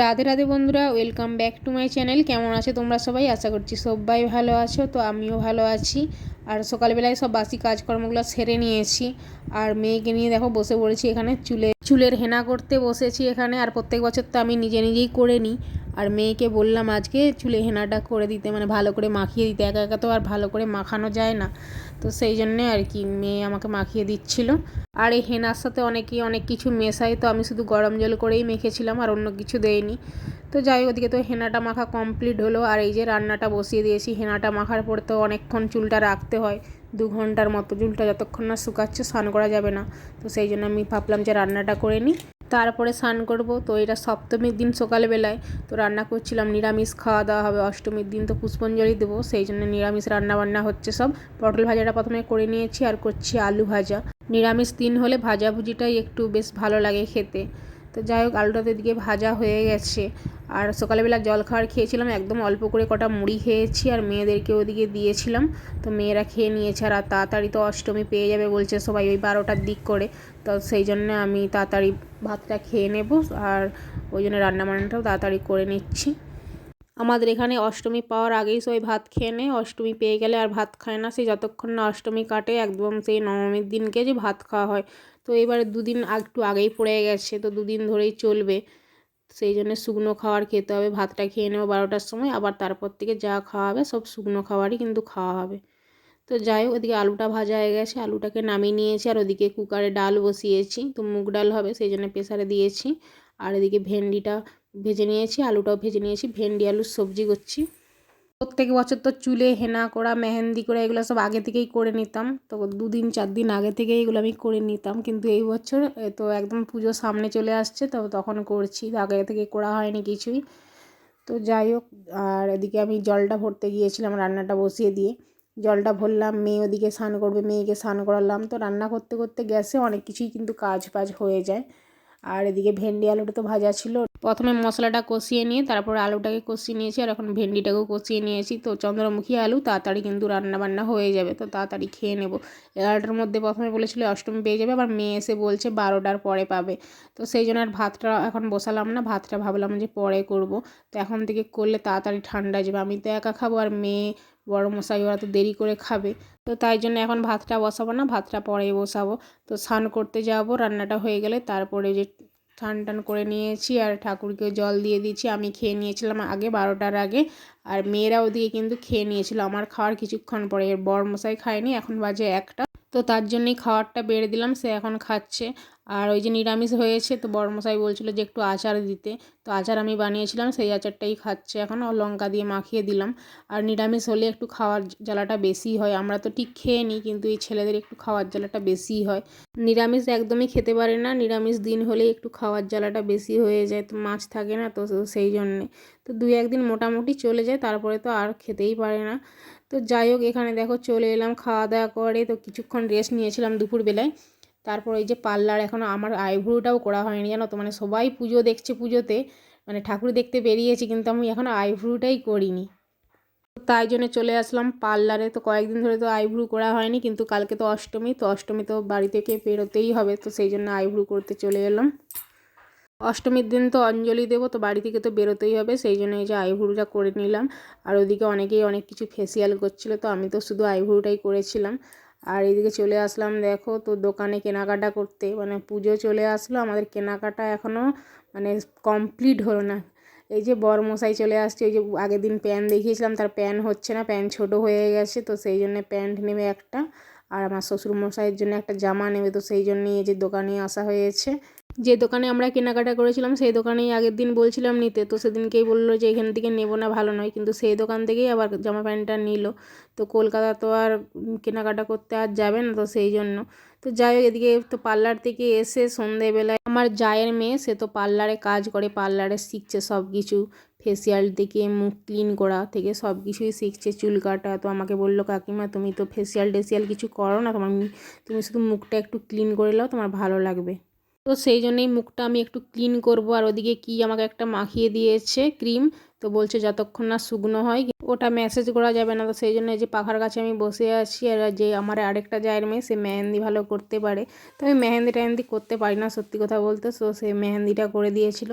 রাধে রাধে বন্ধুরা welcome back to my channel কেমন আছে তোমরা সবাই? আশা করছি সবাই ভালো আছো, তো আমিও ভালো আছি। আর সকালবেলায় সব বাসি কাজকর্মগুলো সেরে নিয়েছি। আর মেয়েকে নিয়ে দেখো বসে পড়েছি এখানে। চুলে, চুলের হেনা করতে বসেছি এখানে। আর প্রত্যেক বছর তো আমি নিজে নিজেই করে নিই। আর মেয়েকে বললাম আজকে চুলে হেনাটা করে দিতে মানে ভালো করে মাখিয়ে দিতে। একা একা তো আর ভালো করে মাখানো যায় না। তো সেই জন্যে আর কি মেয়ে আমাকে মাখিয়ে দিচ্ছিল। আর এই হেনার সাথে অনেকেই অনেক কিছু মেশাই তো আমি শুধু গরম জল করেই মেখেছিলাম, আর অন্য কিছু দেইনি। তো যাই ওদিকে তো হেনাটা মাখা কমপ্লিট হলো। আর এই যে রান্নাটা বসিয়ে দিয়েছি, হেনাটা মাখার পর তো অনেকক্ষণ চুলটা রাখতে হয়। দু ঘণ্টার মতো চুলটা যতক্ষণ না শুকাচ্ছে স্নান করা যাবে না। তো সেই জন্য আমি ভাবলাম যে রান্নাটা করে নিই। তারপরে স্নান করব। তো এটা সপ্তমীর দিন সকালবেলায়। তো রান্না করছিলাম নিরামিষ, খাওয়া দাওয়া হবে। অষ্টমীর দিন তো পুষ্পাঞ্জলি দেবো। সেই জন্য নিরামিষ রান্না বান্না হচ্ছে সব। পটল ভাজাটা প্রথমে করে নিয়েছি আর করছি আলু ভাজা। নিরামিষ দিন হলে ভাজাভুজিটাই একটু বেশ ভালো লাগে খেতে। তো যাই হোক আলুটা তো এদিকে ভাজা হয়ে গেছে। আর সকালবেলা জল খাওয়ার খেয়েছিলাম, একদম অল্প করে কটা মুড়ি খেয়েছি আর মেয়েদেরকে ওদিকে দিয়েছিলাম। তো মেয়েরা খেয়ে নিয়েছে আর তাড়াতাড়ি তো অষ্টমী পেয়ে যাবে বলছে সবাই ওই বারোটার দিক করে। তো সেই জন্য আমি তাড়াতাড়ি ভাতটা খেয়ে নেব আর ওই জন্য রান্নাবান্নাটাও তাড়াতাড়ি করে নিচ্ছি। আমাদের এখানে অষ্টমী পাওয়ার আগেই সবাই ভাত খেয়ে নেয়। অষ্টমী পেয়ে গেলে আর ভাত খায় না। সেই যতক্ষণ না অষ্টমী কাটে, একদম সেই নবমীর দিনকে যে ভাত খাওয়া হয়। তো এবারে দুদিন একটু আগেই পড়ে গেছে, তো দুদিন ধরেই চলবে। সেই জন্য শুকনো খাবার খেতে হবে, ভাতটা খেয়ে নেব বারোটার সময়, আবার তারপর থেকে যা খাওয়া হবে সব শুকনো খাবারই কিন্তু খাওয়া হবে। তো যাই হোক, ওদিকে আলুটা ভাজা হয়ে গেছে, আলুটাকে নামিয়ে নিয়েছি, আর ওদিকে কুকারে ডাল বসিয়েছি, তো মুগ ডাল হবে, সেই জন্য প্রেসারে দিয়েছি। আর এদিকে ভেন্ডিটা ভেজে নিয়েছি, আলুটাও ভেজে নিয়েছি, ভেন্ডি, আলুর সবজি করছি। প্রত্যেক বছর তো চুলে হেনা করা, মেহেন্দি করা, এগুলো সব আগে থেকেই করে নিতাম। তো দুদিন চার দিন আগে থেকেই এগুলো আমি করে নিতাম। কিন্তু এই বছর তো একদম পুজো সামনে চলে আসছে, তো তখন করছি। আগে থেকে করা হয়নি কিছুই। তো যাই হোক, আর এদিকে আমি জলটা ভরতে গিয়েছিলাম রান্নাটা বসিয়ে দিয়ে। জলটা ভরলাম, মেয়ে ওদিকে স্নান করবে, মেয়েকে স্নান করালাম। তো রান্না করতে করতে গ্যাসে অনেক কিছুই কিন্তু কাজ বাজ হয়ে যায়। আর এদিকে ভেন্ডি আলুটা তো ভাজা ছিল। প্রথমে মশলাটা কষিয়ে নিয়ে, তারপরে আলুটাকে কষিয়ে নিয়েছি, আর এখন ভেন্ডিটাকেও কষিয়ে নিয়েছি। তো চন্দ্রমুখী আলু তাড়াতাড়ি কিন্তু রান্না বান্না হয়ে যাবে, তো তাড়াতাড়ি খেয়ে নেব। এগারোটার মধ্যে প্রথমে বলেছিল অষ্টমী পেয়ে যাবে, আবার মেয়ে এসে বলছে বারোটার পরে পাবে। তো সেই জন্য আর ভাতটা এখন বসালাম না, ভাতটা ভাবলাম যে পরে করব। তো এখন থেকে করলে তাড়াতাড়ি ঠান্ডা যাবে। আমি তো একা খাব, আর মেয়ে বড় মশাই, ওরা তো দেরি করে খাবে। তো তাই জন্য এখন ভাতটা বসাবো না, ভাতটা পরে বসাবো। তো স্নান করতে যাব, রান্নাটা হয়ে গেলে, তারপরে যে স্নান টান করে নিয়েছি আর ঠাকুরকে জল দিয়ে দিয়েছি। আমি খেয়ে নিয়েছিলাম আগে বারোটার আগে আর মেয়েরা ওদিকে কিন্তু খেয়ে নিয়েছিল। আমার খাওয়ার কিছুক্ষণ পরে, এর বর মশাই খায়নি, এখন বাজে একটা। তো তার জন্যই খাওয়ারটা বেড়ে দিলাম, সে এখন খাচ্ছে। আর ওই যে নিরামিষ হয়েছে তো বড়মশাই বলছিল যে একটু আচার দিতে। তো আচার আমি বানিয়েছিলাম, সেই আচারটাই খাচ্ছে এখন। লঙ্কা দিয়ে মাখিয়ে দিলাম। আর নিরামিষ হলে একটু খাওয়ার জ্বালাটা বেশি হয়। আমরা তো ঠিক খেয়ে নিই, কিন্তু এই ছেলেদের একটু খাওয়ার জ্বালাটা বেশি হয়। নিরামিষ একদমই খেতে পারে না। নিরামিষ দিন হলেই একটু খাওয়ার জ্বালাটা বেশি হয়ে যায়, তো মাছ থাকে না তো সেই জন্যে। তো দুই একদিন মোটামুটি চলে যায়, তারপরে তো আর খেতেই পারে না। তো যাই হোক, এখানে দেখো চলে এলাম খাওয়া দাওয়া করে। তো কিছুক্ষণ রেস্ট নিয়েছিলাম দুপুরবেলায়। তারপর ওই যে পার্লার এখনও আমার আইব্রোটাও করা হয়নি, জানো তো? মানে সবাই পুজো দেখছে পুজোতে মানে ঠাকুর দেখতে বেরিয়েছি, কিন্তু আমি এখনও আইব্রোটাই করিনি। তাই জন্য চলে আসলাম পার্লারে। তো কয়েকদিন ধরে তো আইব্রু করা হয়নি, কিন্তু কালকে তো অষ্টমী তো অষ্টমী তো বাড়ি থেকে বেরোতেই হবে, তো সেই জন্য আইব্রু করতে চলে এলাম। অষ্টমীর দিন তো অঞ্জলি দেবো, তো বাড়ি থেকে তো বেরোতেই হবে, সেই জন্য এই যে আইব্রুটা করে নিলাম। আর ওদিকে অনেকেই অনেক কিছু ফেসিয়াল করছিল, তো আমি তো শুধু আইব্রুটাই করেছিলাম। আর এদিকে চলে আসলাম, দেখো তো দোকানে কেনাকাটা করতে। মানে পুজো চলে আসলো, আমাদের কেনাকাটা এখনও মানে কমপ্লিট হলো না। এই যে বর মশাই চলে আসছে ওই যে আগের দিন প্যান্ট দেখিয়েছিলাম, তার প্যান্ট হচ্ছে না প্যান্ট ছোট হয়ে গেছে, তো সেই জন্য প্যান্ট নেবে একটা। আর আমার শ্বশুর মশাইয়ের জন্য একটা জামা নেবে, তো সেই জন্যই এই যে দোকানে আসা হয়েছে। যে দোকানে আমরা কেনাকাটা করেছিলাম, সেই দোকানেই আগের দিন বলছিলাম নিতে। তো সেদিনকেই বলল যে এখান থেকে নেব না, ভালো নয়। কিন্তু সেই দোকান থেকেই আবার জামা প্যান্টটা নিল। তো কলকাতা তো আর কেনাকাটা করতে আর যাবে না তো সেই জন্য। তো যাই হোক, এদিকে তো পার্লার থেকে এসে সন্ধেবেলায় আমার জায়ের মেয়ে, সে তো পার্লারে কাজ করে, পার্লারে শিখছে সব কিছু। ফেসিয়াল থেকে মুখ ক্লিন করা থেকে সব কিছুই শিখছে, চুল কাটা। তো আমাকে বলল, কাকিমা, তুমি তো ফেসিয়াল টেসিয়াল কিছু করো না। তোমার তুমি শুধু মুখটা একটু ক্লিন করে নাও, তোমার ভালো লাগবে। তো সেই জন্যই মুখটা আমি একটু ক্লিন করব আর ওদিকে কি আমাকে একটা মাখিয়ে দিয়েছে ক্রিম। তো বলছে যতক্ষণ না শুকনো হয়, ওটা মেসেজ করা যাবে না। তো সেই জন্য যে পাখার কাছে আমি বসে আছি আর যে আমার আরেকটা জায়ের মেয়ে, সে মেহেন্দি ভালো করতে পারে। তো আমি মেহেন্দি টেহেন্দি করতে পারি না সত্যি কথা বলতে। সো সে মেহেন্দিটা করে দিয়েছিল।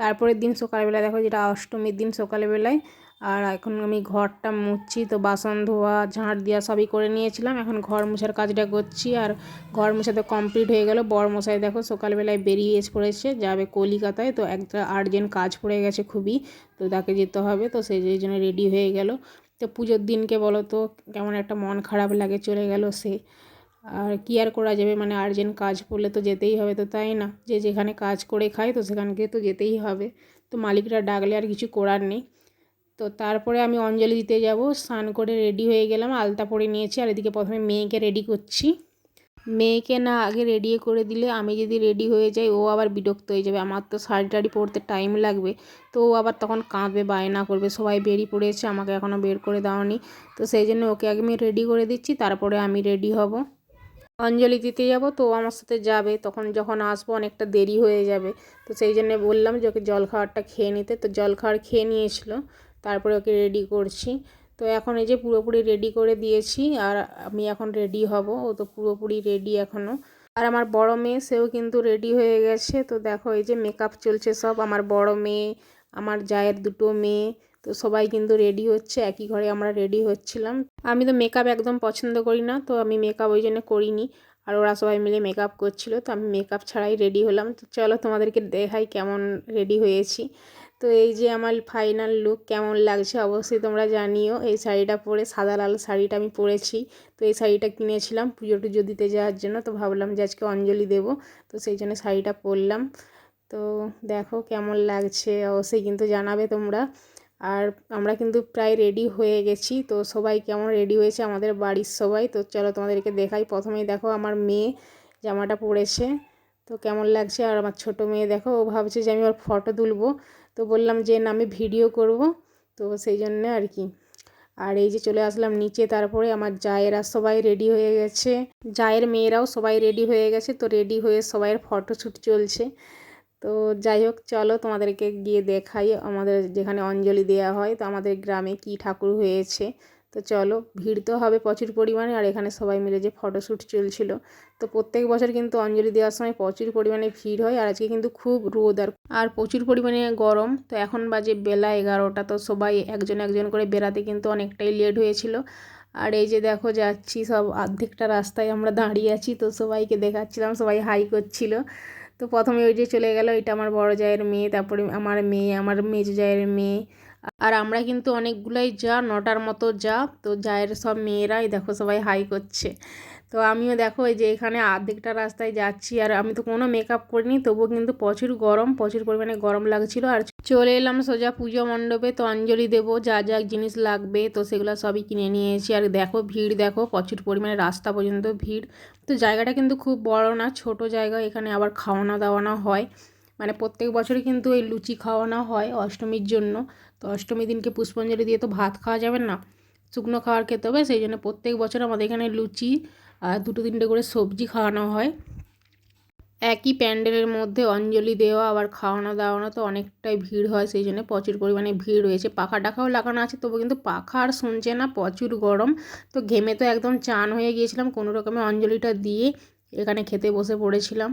তারপরের দিন সকালবেলা দেখো যেটা অষ্টমীর দিন সকালবেলায় আর এখন আমি ঘরটা মুছছি, তো বাসন ধোয়া, ঝাঁট দেওয়া সবই করে নিয়েছিলাম। এখন ঘর মোছার কাজটা করছি আর ঘর মোছা তো কমপ্লিট হয়ে গেল। বড় মশাই দেখো সকালবেলায় বেরিয়ে এসে পড়েছে, যাবে কলিকাতায়, তো একটা আর্জেন্ট কাজ পড়ে গেছে খুবই, তো তাকে যেতে হবে, তো সেই জন্য রেডি হয়ে গেল। তো পুজোর দিনকে বলো তো, কেমন একটা মন খারাপ লাগে, চলে গেল সে। আর কি আর করা যাবে মানে আর্জেন্ট কাজ পড়লে তো যেতেই হবে, তো তাই না? যে যেখানে কাজ করে খায়, তো সেখানকে তো যেতেই হবে। তো মালিকরা ডাকলে আর কিছু করার নেই। তো তারপরে আমি অঞ্জলি দিতে যাব। স্নান করে রেডি হয়ে গেলাম, আলতা পরে নিয়েছি আর এদিকে প্রথমে মেয়েকে রেডি করছি। মেয়েকে না আগে রেডি করে দিলে আমি যদি রেডি হয়ে যাই, ও আবার বিরক্ত হয়ে যাবে। আমার তো শাড়ি টাড়ি পরতে টাইম লাগবে, তো ও আবার তখন কাঁদবে, বায়না করবে। সবাই বেরিয়ে পড়েছে, আমাকে এখনও বের করে দাওনি। তো সেই জন্য ওকে আগে আমি রেডি করে দিচ্ছি, তারপরে আমি রেডি হব। অঞ্জলি দিতে যাব, তো ও আমার সাথে যাবে। তখন যখন আসব অনেকটা দেরি হয়ে যাবে। তো সেই জন্য বললাম যে ওকে জল খাওয়ারটা খেয়ে নিতে। তো জল খাওয়ার খেয়ে নিয়েছিল তারপরে ওকে রেডি করছি। তো এখন এই যে পুরোপুরি রেডি করে দিয়েছি আর আমি এখন রেডি হব। ও তো পুরোপুরি রেডি এখনও আর আমার বড় মেয়ে, সেও কিন্তু রেডি হয়ে গেছে। তো দেখো এই যে মেকআপ চলছে সব। আমার বড় মেয়ে, আমার জায়ের দুটো মেয়ে, তো সবাই কিন্তু রেডি হচ্ছে। একই ঘরে আমরা রেডি হচ্ছিলাম। আমি তো মেকআপ একদম পছন্দ করি না, তো আমি মেকআপ ওই জন্য করিনি। আর ওরা সবাই মিলে মেকআপ করছিল, তো আমি মেকআপ ছাড়াই রেডি হলাম। তো চলো তোমাদেরকে দেখাই কেমন রেডি হয়েছি। তো এই যে আমার ফাইনাল লুক কেমন লাগছে অবশ্যই তোমরা জানিও। এই শাড়িটা পরে সাদা লাল শাড়িটা আমি পরেছি। তো এই শাড়িটা কিনেছিলাম পুজো টুজো দিতে যাওয়ার জন্য। তো ভাবলাম যে আজকে অঞ্জলি দেব, তো সেই জন্য শাড়িটা পরলাম। তো দেখো কেমন লাগছে, অবশ্যই কিন্তু জানাবে তোমরা। আর আমরা কিন্তু প্রায় রেডি হয়ে গেছি। তো সবাই কেমন রেডি হয়েছে? আমাদের বাড়ির সবাই। তো চলো তোমাদেরকে দেখাই। প্রথমেই দেখো আমার মেয়ে জামাটা পরেছে। তো কেমন লাগছে? আর আমার ছোটো মেয়ে দেখো, ও ভাবছে যে আমি ওর ফটো তুলবো। তো বললাম যে, না, আমি ভিডিও করব। তো সেই জন্য আর কি। আর এই যে চলে আসলাম নিচে, তারপরে আমার জায়েরা সবাই রেডি হয়ে গেছে। জায়ের মেয়েরাও সবাই রেডি হয়ে গেছে, তো রেডি হয়ে সবাইয়ের ফটোশ্যুট চলছে। তো যাই হোক, চলো তোমাদেরকে গিয়ে দেখাই আমাদের যেখানে অঞ্জলি দেওয়া হয়। তো আমাদের গ্রামে কি ঠাকুর হয়েছে? তো চলো, ভিড় তো হবে প্রচুর পরিমাণে আর এখানে সবাই মিলে যে ফটোশ্যুট চলছিল। তো প্রত্যেক বছর কিন্তু অঞ্জলি দেওয়ার সময় প্রচুর পরিমাণে ভিড় হয় আর আজকে কিন্তু খুব রোদ আর আর প্রচুর পরিমাণে গরম। তো এখন বাজে বেলা এগারোটা, তো সবাই একজন একজন করে বেড়াতে কিন্তু অনেকটাই লেট হয়েছিল। আর এই যে দেখো, যাচ্ছি সব অর্ধেকটা রাস্তায় আমরা দাঁড়িয়ে আছি, তো সবাইকে দেখাচ্ছিলাম, সবাই হাই করছিল। তো প্রথমে ওই যে চলে গেল, এটা আমার বড় জায়ের মেয়ে, তারপরে আমার মেয়ে, আমার মেজো জায়ের মেয়ে আর আমরা কিন্তু অনেকগুলাই যা নটার মতো যা, তো জায়ের সব মেয়েরাই দেখো সবাই হাই করছে। তো আমিও দেখো এই যে এখানে আর্ধেকটা রাস্তায় যাচ্ছি, আর আমি তো কোনো মেকআপ করিনি, তবুও কিন্তু প্রচুর গরম, প্রচুর পরিমাণে গরম লাগছিল। আর চলে এলাম সোজা পুজো মণ্ডপে, তো অঞ্জলি দেবো, যা যা জিনিস লাগবে, তো সেগুলো সবই কিনে নিয়েছি। আর দেখো ভিড়, দেখো প্রচুর পরিমাণে রাস্তা পর্যন্ত ভিড়। তো জায়গাটা কিন্তু খুব বড় না, ছোট জায়গা, এখানে আবার খাওয়ানো দাওয়ানো হয়। মানে প্রত্যেক বছরই কিন্তু এই লুচি খাওয়ানো হয় অষ্টমীর জন্য। তো অষ্টমীর দিনকে পুষ্পাঞ্জলি দিয়ে তো ভাত খাওয়া যাবে না, শুকনো খাওয়ার খেতে হবে। সেই জন্য প্রত্যেক বছর আমাদের এখানে লুচি আর দুটো তিনটে করে সবজি খাওয়ানো হয়। একই প্যান্ডেলের মধ্যে অঞ্জলি দেওয়া, আবার খাওয়ানো দাওয়ানো তো অনেকটাই ভিড় হয়। সেই জন্য প্রচুর পরিমাণে ভিড় রয়েছে। পাখা টাখাও লাগানো আছে, তবু কিন্তু পাখা আর শুনছে না, প্রচুর গরম। তো ঘেমে তো একদম চান হয়ে গিয়েছিলাম, কোনো রকমে অঞ্জলিটা দিয়ে এখানে খেতে বসে পড়েছিলাম।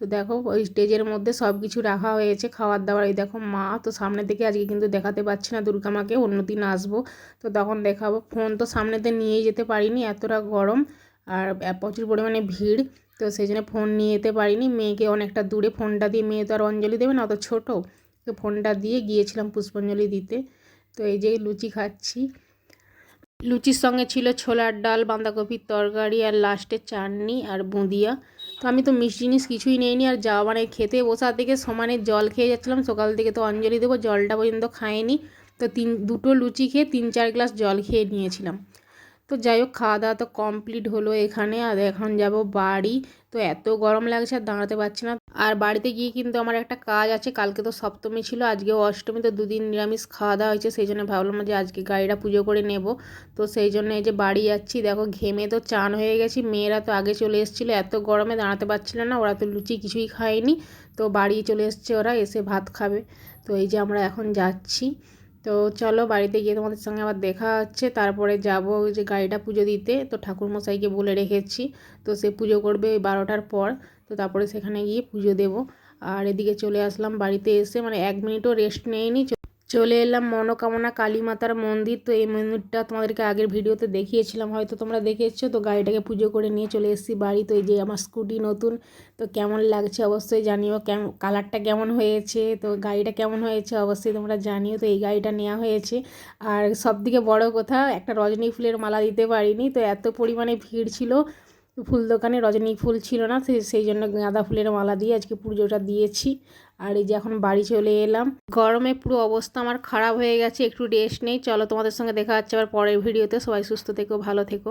তো দেখো, ওই স্টেজের মধ্যে সব কিছু রাখা হয়েছে খাবার দাবার এই দেখো মা, তো সামনে থেকে আজকে কিন্তু দেখাতে পাচ্ছি না দুর্গা মাকে, অন্য দিন আসব। তো তখন দেখাবো, ফোন তো সামনেতে নিয়েই যেতে পারিনি, এতটা গরম আর প্রচুর পরিমাণে ভিড়। তো সেই জন্য ফোন নিয়ে যেতে পারিনি। মেয়েকে অনেকটা দূরে ফোনটা দিয়ে, মেয়ে তো আর অঞ্জলি দেবে না, অত ছোটো। তো ফোনটা দিয়ে গিয়েছিলাম পুষ্পাঞ্জলি দিতে। তো এই যে লুচি খাচ্ছি। লুচির সঙ্গে ছিল ছোলার ডাল, বাঁধাকপির তরকারি আর লাস্টে চাটনি আর বুঁদিয়া। তো আমি তো মিষ্টি জিনিস কিছুই নিইনি আর যাওয়া মানে খেতে বসা থেকে সমানে জল খেয়ে যাচ্ছিলাম। সকাল থেকে তো অঞ্জলি দেবো, জলটা পর্যন্ত খাইনি। তো তিন, দুটো লুচি খেয়ে তিন, চার গ্লাস জল খেয়ে নিয়েছিলাম। তো যাই হোক খাওয়া দাওয়া তো কমপ্লিট হলো এখানে। আর এখন যাব বাড়ি। তো এত গরম লাগছে আর দাঁড়াতে পারছি না। আর বাড়িতে গিয়ে কিন্তু আমার একটা কাজ আছে। কালকে তো সপ্তমী ছিল, আজকে অষ্টমী, তো দুদিন নিরামিষ খাওয়া দাওয়া হয়েছে। সেই জন্য ভাবলাম যে আজকে গাড়িটা পুজো করে নেব। তো সেই জন্য এই যে বাড়ি যাচ্ছি, দেখো ঘেমে তো চান হয়ে গেছি। মেয়েরা তো আগে চলে এসেছিল, এত গরমে দাঁড়াতে পারছিল না। ওরা তো লুচি কিছুই খায়নি। তো বাড়ি চলে এসছে ওরা, এসে ভাত খাবে। তো এই যে আমরা এখন যাচ্ছি। তো চলো বাড়িতে গিয়ে তোমাদের সঙ্গে আবার দেখা হচ্ছে। তারপরে যাব যে গাড়িটা পুজো দিতে। তো ঠাকুরমশাইকে বলে রেখেছি। তো সে পুজো করবে ওই বারোটার পর। তো তারপরে সেখানে গিয়ে পুজো দেবো। আর এদিকে চলে আসলাম বাড়িতে এসে। মানে এক মিনিটও রেস্ট নেইনি চলে এলাম মনোকামনা কালী মাতার মন্দির। তো এই মন্দিরটা তোমাদেরকে আগের ভিডিওতে দেখিয়েছিলাম। হয়তো তোমরা দেখেছ, তো গাড়িটাকে পুজো করে নিয়ে চলে এসেছি বাড়ি। তো এই যে আমার স্কুটি নতুন, তো কেমন লাগছে অবশ্যই জানিও। কেমন কালারটা কেমন হয়েছে, তো গাড়িটা কেমন হয়েছে অবশ্যই তোমরা জানিও। তো এই গাড়িটা নেওয়া হয়েছে। আর সব থেকে বড় কথা, একটা রজনী ফুলের মালা দিতে পারিনি, তো এত পরিমাণে ভিড় ছিল। ফুল দোকানে রজনী ফুল ছিল না সেই জন্য গাঁদা ফুলের মালা দিয়ে আজকে পুজোটা দিয়েছি। আর এই যে এখন বাড়ি চলে এলাম। গরমে পুরো অবস্থা আমার খারাপ হয়ে গেছে, একটু রেস্ট নেই। চলো তোমাদের সঙ্গে দেখা হচ্ছে আবার পরের ভিডিওতে সবাই সুস্থ থেকো, ভালো থেকো।